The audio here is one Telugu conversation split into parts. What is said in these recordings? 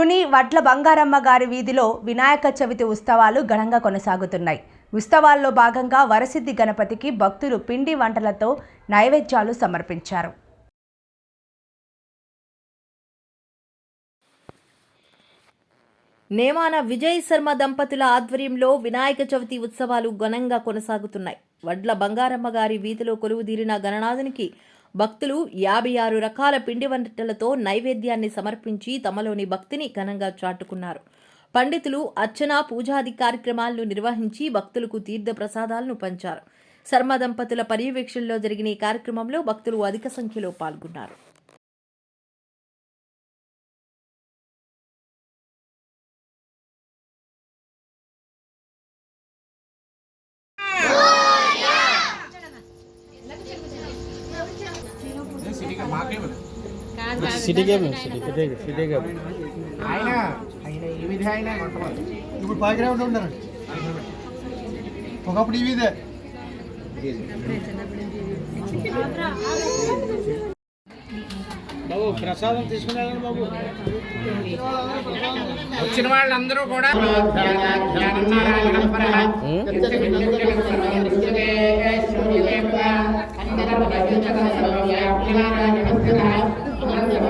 తుని వడ్ల బంగారమ్మ గారి వీధిలో వినాయక చవితి ఉత్సవాలు ఘనంగా కొనసాగుతున్నాయి. ఉత్సవాల్లో భాగంగా వరసిద్ధి గణపతికి భక్తులు పిండి వంటలతో నైవేద్యాలు సమర్పించారు. నేమాన విజయ్ శర్మ దంపతుల ఆధ్వర్యంలో వినాయక చవితి ఉత్సవాలు ఘనంగా కొనసాగుతున్నాయి. వడ్ల బంగారమ్మ గారి వీధిలో కొలువుదీరిన గణనాథునికి భక్తులు యాభై ఆరు రకాల పిండి వంటలతో నైవేద్యాన్ని సమర్పించి తమలోని భక్తిని ఘనంగా చాటుకున్నారు. పండితులు అర్చన పూజాది కార్యక్రమాలను నిర్వహించి భక్తులకు తీర్థ ప్రసాదాలను పంచారు. శర్మ దంపతుల పర్యవేక్షణలో జరిగిన ఈ కార్యక్రమంలో భక్తులు అధిక సంఖ్యలో పాల్గొన్నారు. City game city city city game. ఆయన ఆయన ఈ విధి ఆయన ఇప్పుడు బాగ్రౌండ్ ఉన్నారు ఒకప్పుడు ఈ వీధే. బాబు ప్రసాదం తీసుకున్నాను బాబు. వచ్చిన వాళ్ళందరూ కూడా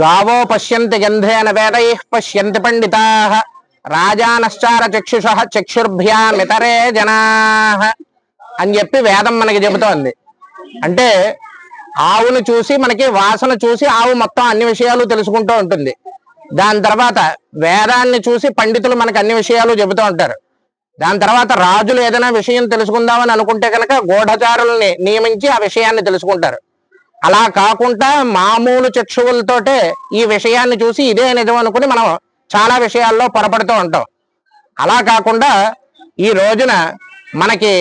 గావో పశ్యంతి గంధేన వేదై పశ్యంతి పండితా రాజానశ్చార చక్షుష చక్షుర్భ్యామితరే జనా అని చెప్పి వేదం మనకి చెబుతోంది. అంటే ఆవును చూసి మనకి వాసన చూసి ఆవు మొత్తం అన్ని విషయాలు తెలుసుకుంటూ ఉంటుంది. దాని తర్వాత వేదాన్ని చూసి పండితులు మనకు అన్ని విషయాలు చెబుతూ ఉంటారు. దాని తర్వాత రాజులు ఏదైనా విషయం తెలుసుకుందామని అనుకుంటే కనుక గూఢచారుల్ని నియమించి ఆ విషయాన్ని తెలుసుకుంటారు. అలా కాకుండా మామూలు చక్షువులతోటే ఈ విషయాన్ని చూసి ఇదే నిజం అనుకుని మనం చాలా విషయాల్లో పొరపడుతూ ఉంటాం. అలా కాకుండా ఈ రోజున మనకి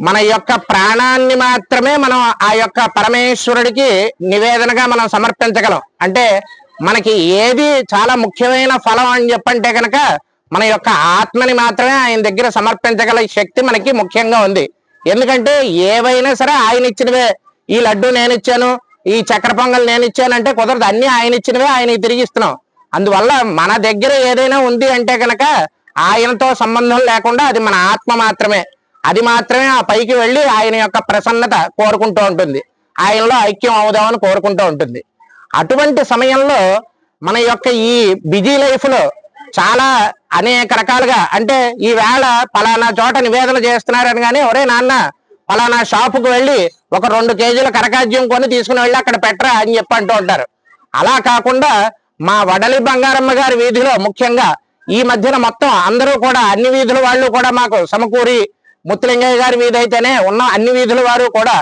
మన యొక్క ప్రాణాన్ని మాత్రమే మనం ఆ యొక్క పరమేశ్వరుడికి నివేదనగా మనం సమర్పించగలం. అంటే మనకి ఏది చాలా ముఖ్యమైన ఫలం అని చెప్పంటే కనుక మన యొక్క ఆత్మని మాత్రమే ఆయన దగ్గర సమర్పించగల శక్తి మనకి ముఖ్యంగా ఉంది. ఎందుకంటే ఏవైనా సరే ఆయన ఇచ్చినవే ఈ లడ్డు నేను ఇచ్చాను ఈ చక్కెర పొంగల్ నేను ఇచ్చాను అంటే కుదరదు. అన్ని ఆయన ఇచ్చినవే ఆయనకి తిరిగి ఇస్తున్నాం అందువల్ల మన దగ్గర ఏదైనా ఉంది అంటే కనుక ఆయనతో సంబంధం లేకుండా అది మన ఆత్మ మాత్రమే. అది మాత్రమే ఆ పైకి వెళ్ళి ఆయన యొక్క ప్రసన్నత కోరుకుంటూ ఉంటుంది. ఆయనలో ఐక్యం అవుదామని కోరుకుంటూ ఉంటుంది. అటువంటి సమయంలో మన యొక్క ఈ బిజీ లైఫ్లో చాలా అనేక రకాలుగా అంటే ఈవేళ పలానా చోట నివేదన చేస్తున్నారని కానీ ఒరే నాన్న పలానా షాపుకు వెళ్ళి ఒక రెండు కేజీల కరకాజ్యం కొని తీసుకుని వెళ్ళి అక్కడ పెట్టరా అని చెప్పి అంటూ ఉంటారు. అలా కాకుండా మా వడలి బంగారమ్మ గారి వీధిలో ముఖ్యంగా ఈ మధ్యన మొత్తం అందరూ కూడా అన్ని వీధుల వాళ్ళు కూడా మాకు సమకూరి ముత్తులింగయ్య గారి వీధి అయితేనే ఉన్న అన్ని వీధుల వారు కూడా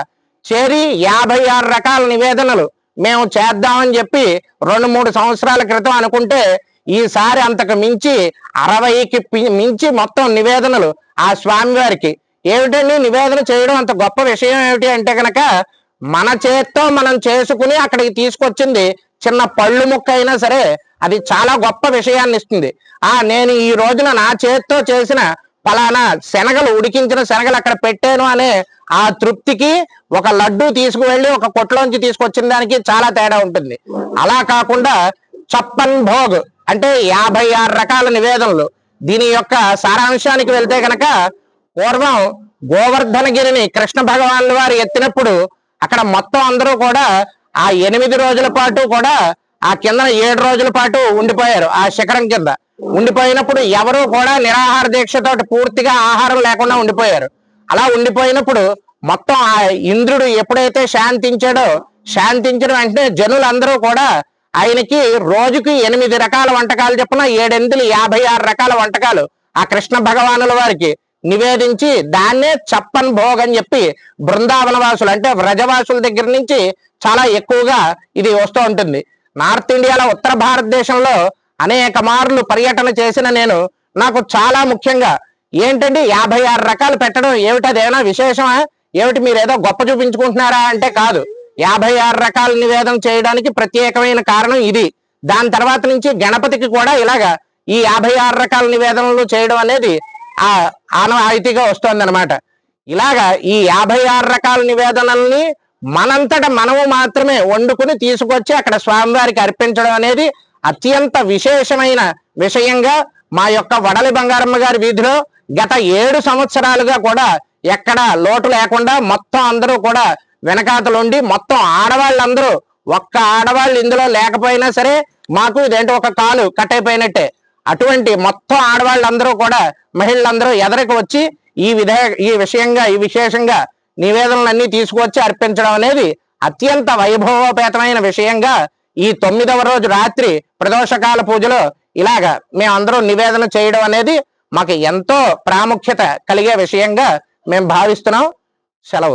చేరి యాభై ఆరు రకాల నివేదనలు మేము చేద్దామని చెప్పి రెండు మూడు సంవత్సరాల క్రితం అనుకుంటే ఈసారి అంతకు మించి అరవైకి పి- మించి మొత్తం నివేదనలు ఆ స్వామివారికి ఏమిటండి? నివేదన చేయడం అంత గొప్ప విషయం ఏమిటి అంటే కనుక మన చేత్తో మనం చేసుకుని అక్కడికి తీసుకొచ్చింది చిన్న పళ్ళు ముక్క అయినా సరే అది చాలా గొప్ప విషయాన్ని ఇస్తుంది. ఆ నేను ఈ రోజున నా చేత్తో చేసిన పలానా శనగలు ఉడికించిన శనగలు అక్కడ పెట్టాను అనే ఆ తృప్తికి ఒక లడ్డు తీసుకువెళ్ళి ఒక కొట్లోంచి తీసుకొచ్చిన దానికి చాలా తేడా ఉంటుంది. అలా కాకుండా చప్పన్ భోగ్ అంటే యాభై ఆరు రకాల నివేదనలు. దీని యొక్క సారాంశానికి వెళ్తే కనుక పూర్వం గోవర్ధనగిరిని కృష్ణ భగవానుల వారు ఎత్తినప్పుడు అక్కడ మొత్తం అందరూ కూడా ఆ ఎనిమిది రోజుల పాటు కూడా ఆ కింద ఏడు రోజుల పాటు ఉండిపోయారు ఆ శిఖరం కింద. ఉండిపోయినప్పుడు ఎవరు కూడా నిరాహార దీక్షతో పూర్తిగా ఆహారం లేకుండా ఉండిపోయారు. అలా ఉండిపోయినప్పుడు మొత్తం ఆ ఇంద్రుడు ఎప్పుడైతే శాంతించాడో శాంతించడం వెంటనే జనులందరూ కూడా ఆయనకి రోజుకి ఎనిమిది రకాల వంటకాలు చెప్పిన ఏడెనిమిది యాభై ఆరు రకాల వంటకాలు ఆ కృష్ణ భగవానుల వారికి. నివేదించి దాన్నే చప్పన్ భోగ్ అని చెప్పి బృందావన వాసులు అంటే వ్రజవాసుల దగ్గర నుంచి చాలా ఎక్కువగా ఇది వస్తూ ఉంటుంది. నార్త్ ఇండియాలో ఉత్తర భారతదేశంలో అనేక మార్లు పర్యటన చేసిన నేను నాకు చాలా ముఖ్యంగా ఏంటండి యాభై ఆరు రకాలు పెట్టడం ఏమిటి అదేనా విశేషమా? ఏమిటి మీరు ఏదో గొప్ప చూపించుకుంటున్నారా అంటే కాదు. యాభై ఆరు రకాల నివేదన చేయడానికి ప్రత్యేకమైన కారణం ఇది. దాని తర్వాత నుంచి గణపతికి కూడా ఇలాగా ఈ యాభై ఆరు రకాల నివేదనలు చేయడం అనేది ఆ ఆనవాయితీగా వస్తుంది అనమాట ఇలాగా ఈ యాభై ఆరు రకాల నివేదనల్ని మనంతట మనము మాత్రమే వండుకుని తీసుకొచ్చి అక్కడ స్వామివారికి అర్పించడం అనేది అత్యంత విశేషమైన విషయంగా మా యొక్క వడలి బంగారమ్మ గారి వీధిలో గత ఏడు సంవత్సరాలుగా కూడా ఎక్కడ లోటు లేకుండా మొత్తం అందరూ కూడా వెనకాతలుండి మొత్తం ఆడవాళ్ళందరూ ఒక్క ఆడవాళ్ళు ఇందులో లేకపోయినా సరే మాకు ఇదేంటి ఒక కాలు కట్ అయిపోయినట్టే అటువంటి మొత్తం ఆడవాళ్ళందరూ కూడా మహిళలందరూ ఎదరికి వచ్చి ఈ విధ ఈ విషయంగా ఈ విశేషంగా నివేదనలన్నీ తీసుకువచ్చి అర్పించడం అనేది అత్యంత వైభవోపేతమైన విషయంగా ఈ తొమ్మిదవ రోజు రాత్రి ప్రదోషకాల పూజలో ఇలాగా మేమందరం నివేదన చేయడం అనేది మాకు ఎంతో ప్రాముఖ్యత కలిగే విషయంగా మేము భావిస్తున్నాం. సెలవు.